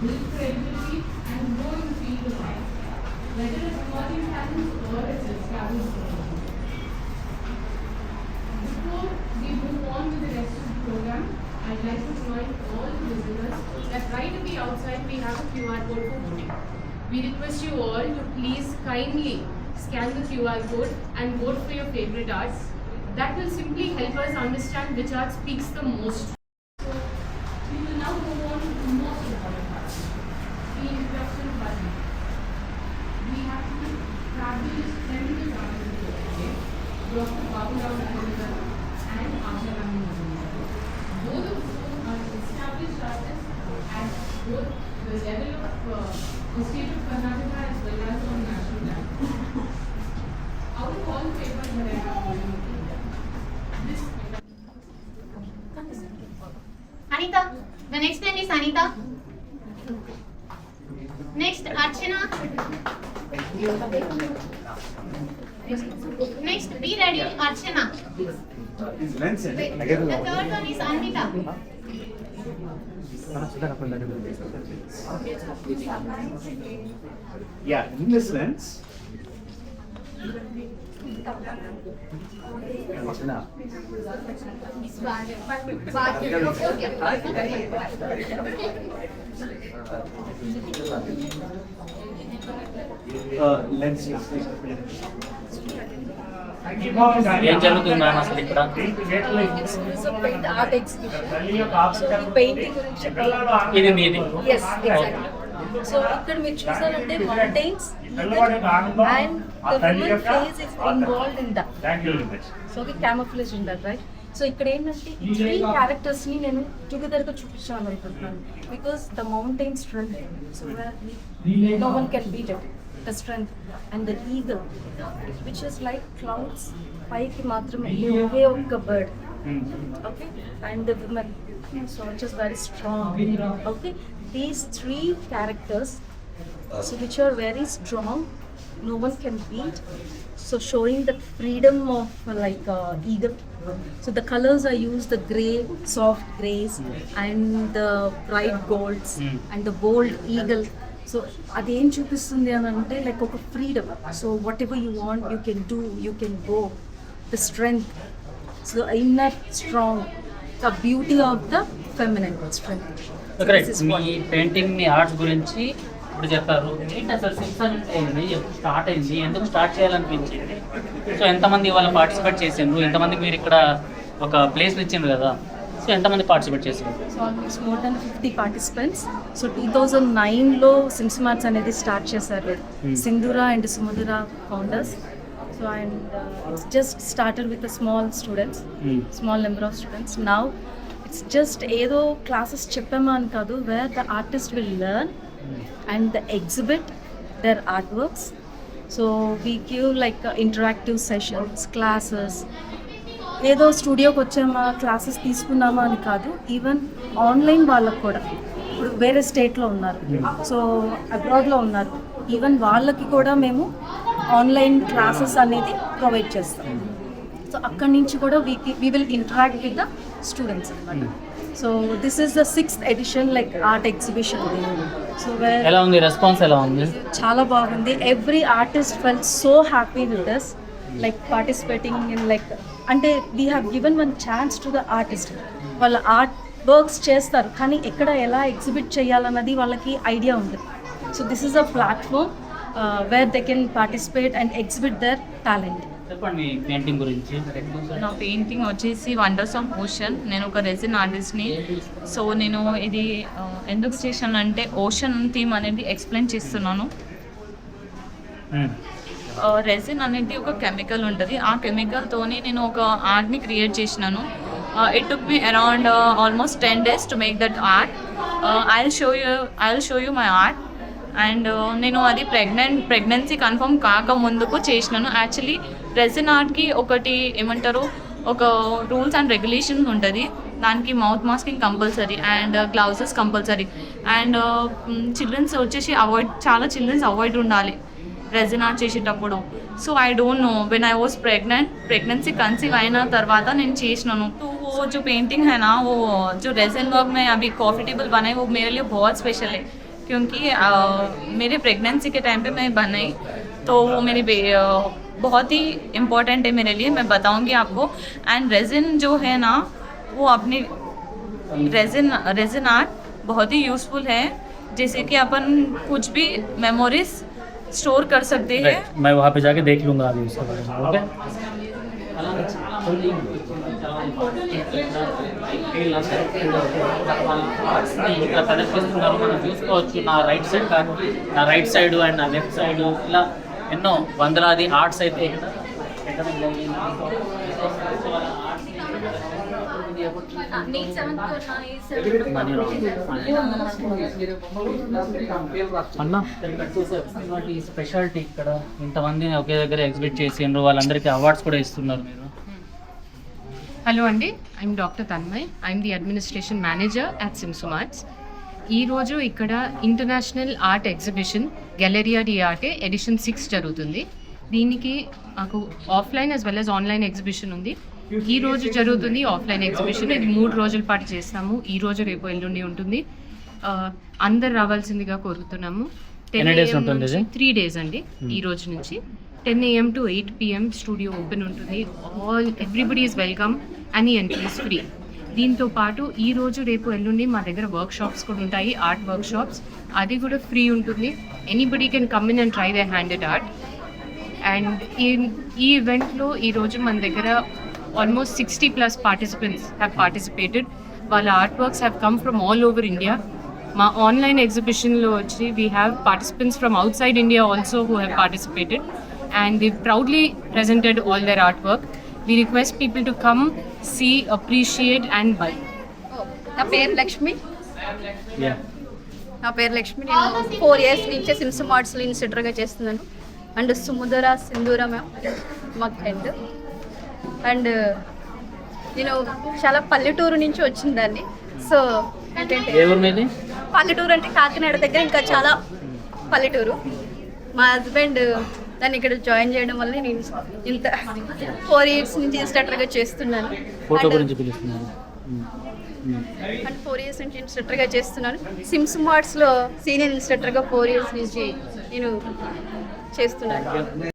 build credibility, and grow in the art, whether it's emerging talents or it's established. Before we move on to the rest of the program, I'd like to remind all the visitors that right the outside we have a QR code for voting. We request you all to please kindly scan the QR code and vote for your favorite arts. That will simply help us understand which art speaks the most. We now move on to the most important part, the introduction part. We have to fabulous tremendous artists today, Dr. Babu Rao Nagarajan and Asha Nagarajan. Both of are established artists at both the level of state of Karnataka as well as on national level. Out of all the papers that I have Anita, the next one is Anita. Next, Archana. Next, be ready, Archana. The third one is Anvita. Yeah, in this lens. Uh, lens. ఏం జరుగుతుంది ma'am అసలు ఇక్కడ paint art exhibition so ఈ painting గురించి చెప్పాలి ఇది మీది yes exactly so ఇక్కడ మీరు చూసారంటే mountains and the women face is involved in that so the camouflage in that right so ఇక్కడ ఏంటంటే ఈ త్రీ క్యారెక్టర్స్ని నేను టుగెదర్గా చూపించాలనుకుంటున్నాను because the mountain strength so no one can beat it the strength and the eagle which is like clouds పైకి మాత్రమే ఒకే ఒక్క bird okay? And the women so which is very strong. Okay? these three characters so which are very strong no one can beat so showing that freedom of uh, like uh, eagle so the colors are used the gray soft grays and the bright golds Mm. and the bold eagle so అదేం చూపిస్తుంది అని అంటే like ఒక freedom so whatever you want you can do you can go the strength so inner strong The beauty of the feminine me painting మీ arts గురించి ఇప్పుడు చెప్పారు. ఏంటి అసలు సిక్స్ అయింది స్టార్ట్ అయింది? ఎందుకు స్టార్ట్ చేయాలనిపించింది? సో ఎంతమంది వాళ్ళ పార్టిసిపేట్ చేసిండ్రు? ఎంతమంది మీరు ఇక్కడ ఒక ప్లేస్ ఇచ్చిండ్రు కదా? సో ఎంతమంది పార్టిసిపేట్ చేసిండ్రు? So almost more than fifty participants so two thousand నైన్లో సిమ్స్ మార్ట్స్ అనేది స్టార్ట్ చేశారు. Sindhura and Sumadhura founders so and it's just started with small students small number of students now it's just ఏదో classes చెప్పామా అని కాదు where the artist will learn and the exhibit their art works so we give like interactive sessions classes ఏదో స్టూడియోకి వచ్చామా classes తీసుకున్నామా అని కాదు even online వాళ్ళకు కూడా. ఇప్పుడు వేరే స్టేట్లో ఉన్నారు. సో అబ్రాడ్లో ఉన్నారు. ఈవెన్ వాళ్ళకి కూడా మేము ఆన్లైన్ క్లాసెస్ అనేది ప్రొవైడ్ చేస్తాం. సో అక్కడి నుంచి కూడా we we will interact with the students అనమాట so this is the sixth edition like art exhibition so where ఎలా ఉంది? రెస్పాన్స్ ఎలా ఉంది? చాలా బాగుంది. Every artist fell so happy with this like participating in like అంటే we have given one chance to the artist వాళ్ళ art works చేస్తారు కానీ ఎక్కడ ఎలా ఎగ్జిబిట్ చేయాలన్నది వాళ్ళకి ఐడియా ఉంది. So this is a platform where they can participate and exhibit their talent చెప్పండి పెయింటింగ్ గురించి. నా పెయింటింగ్ వచ్చేసి వండర్స్ ఆఫ్ ఓషన్ నేను ఒక రెజిన్ ఆర్టిస్ట్ని సో నేను ఇది ఎందుకు స్టేషన్ అంటే ఓషన్ థీమ్ అనేది ఎక్స్ప్లెయిన్ చేస్తున్నాను. మ్మ్. రెజిన్ అనేది ఒక కెమికల్ ఉంటుంది. ఆ కెమికల్తోని నేను ఒక ఆర్ట్ని క్రియేట్ చేసినాను. It took me around almost ten days to make that art I show you I will show you my art and నేను అది ప్రెగ్నెంట్ ప్రెగ్నెన్సీ కన్ఫర్మ్ కాక ముందుకు చేసినాను యాక్చువల్లీ రెజిన్ ఆర్ట్కి ఒకటి ఏమంటారు ఒక రూల్స్ అండ్ రెగ్యులేషన్స్ ఉంటుంది దానికి mouth masking compulsory and gloves compulsory and childrens వచ్చేసి అవాయిడ్ చాలా చిల్డ్రన్స్ అవాయిడ్ ఉండాలి రెజిన్ ఆర్ట్ చేసేటప్పుడు so I don't know when I was pregnant pregnancy conceive అయిన తర్వాత నేను చేసినాను तो वो जो पेंटिंग है ना वो जो रेजिन वर्क में अभी कॉफी टेबल बनाए वो मेरे लिए बहुत स्पेशल है क्योंकि अ, मेरे प्रेगनेंसी के टाइम पे मैं बनाई तो वो मेरी बहुत ही इम्पोर्टेंट है मेरे लिए मैं बताऊँगी आपको। एंड रेजिन जो है ना वो अपनी रेजिन रेजिन आर्ट बहुत ही यूज़फुल है जैसे कि अपन कुछ भी मेमोरीज स्टोर कर सकते हैं। मैं वहाँ पे जाके देख लूँगा अभी उसके बारे में ओके ఇక్కడ ప్రదర్శిస్తున్నారు. మనం చూసుకోవచ్చు నా రైట్ సైడ్ కానీ నా రైట్ సైడ్ అండ్ నా లెఫ్ట్ సైడ్ ఇలా ఎన్నో వందలాది ఆర్ట్స్ అయితే ఇక్కడ అన్నా? ఇక్కడ స్పెషాలిటీ ఇక్కడ ఇంతమందిని ఒకే దగ్గర ఎగ్జిబిట్ చేసిండ్రు వాళ్ళందరికీ అవార్డ్స్ కూడా ఇస్తున్నారు మీరు హలో అండి I'm doctor Tanmay I'm the administration manager at సిమ్సుమార్ట్స్ ఈరోజు ఇక్కడ international art exhibition Galeria de Arte edition six జరుగుతుంది. దీనికి మాకు offline as well as online exhibition ఉంది. ఈ రోజు జరుగుతుంది ఆఫ్లైన్ ఎగ్జిబిషన్ ఇది మూడు రోజుల పాటు చేస్తాము. ఈ రోజు రేపు ఎల్లుండి ఉంటుంది. అందరు రావాల్సిందిగా కోరుతున్నాము? త్రీ డేస్ అండి ఈ రోజు నుంచి. Ten AM to eight PM studio open ఉంటుంది. ఆల్ ఎవ్రీబడి ఈజ్ వెల్కమ్ అని ఎంట్రీస్ ఫ్రీ దీంతో పాటు ఈ రోజు రేపు ఎల్లుండి మా దగ్గర వర్క్ షాప్స్ కూడా ఉంటాయి. ఆర్ట్ వర్క్ షాప్స్ అది కూడా ఫ్రీ ఉంటుంది. Anybody can come in and try the handed art and ఈ ఈ ఈవెంట్లో ఈరోజు మన దగ్గర almost sixty plus participants have participated వాళ్ళ art works have come from all over India మా ఆన్లైన్ ఎగ్జిబిషన్లో వచ్చి we have participants from outside India also who have participated and we proudly presented all their artwork. We request people to come, see, appreciate and buy. నా పేరు లక్ష్మి. నా పేరు లక్ష్మి. నేను four years నుంచి సిమ్స్ మార్ట్స్లో ఇన్స్టిట్యూటర్గా చేస్తున్నాను. అండ్ సుముదర సింధూర మ్యామ్ మా ఫ్రెండ్ అండ్ నేను చాలా పల్లెటూరు నుంచి వచ్చిందాన్ని సో ఏంటంటే పల్లెటూరు అంటే కాకినాడ దగ్గర ఇంకా చాలా పల్లెటూరు. మా హస్బెండ్ దాన్ని ఇక్కడ జాయిన్ చేయడం వల్ల నేను ఇంత ఫోర్ ఇయర్స్ నుంచి ఇన్స్ట్రక్టర్గా చేస్తున్నాను. అండ్ ఫోర్ ఇయర్స్ నుంచి ఇన్స్ట్రక్టర్గా చేస్తున్నాను. సిమ్స్ మార్ట్స్లో సీనియర్ ఇన్స్ట్రక్టర్గా ఫోర్ ఇయర్స్ నుంచి నేను చేస్తున్నాను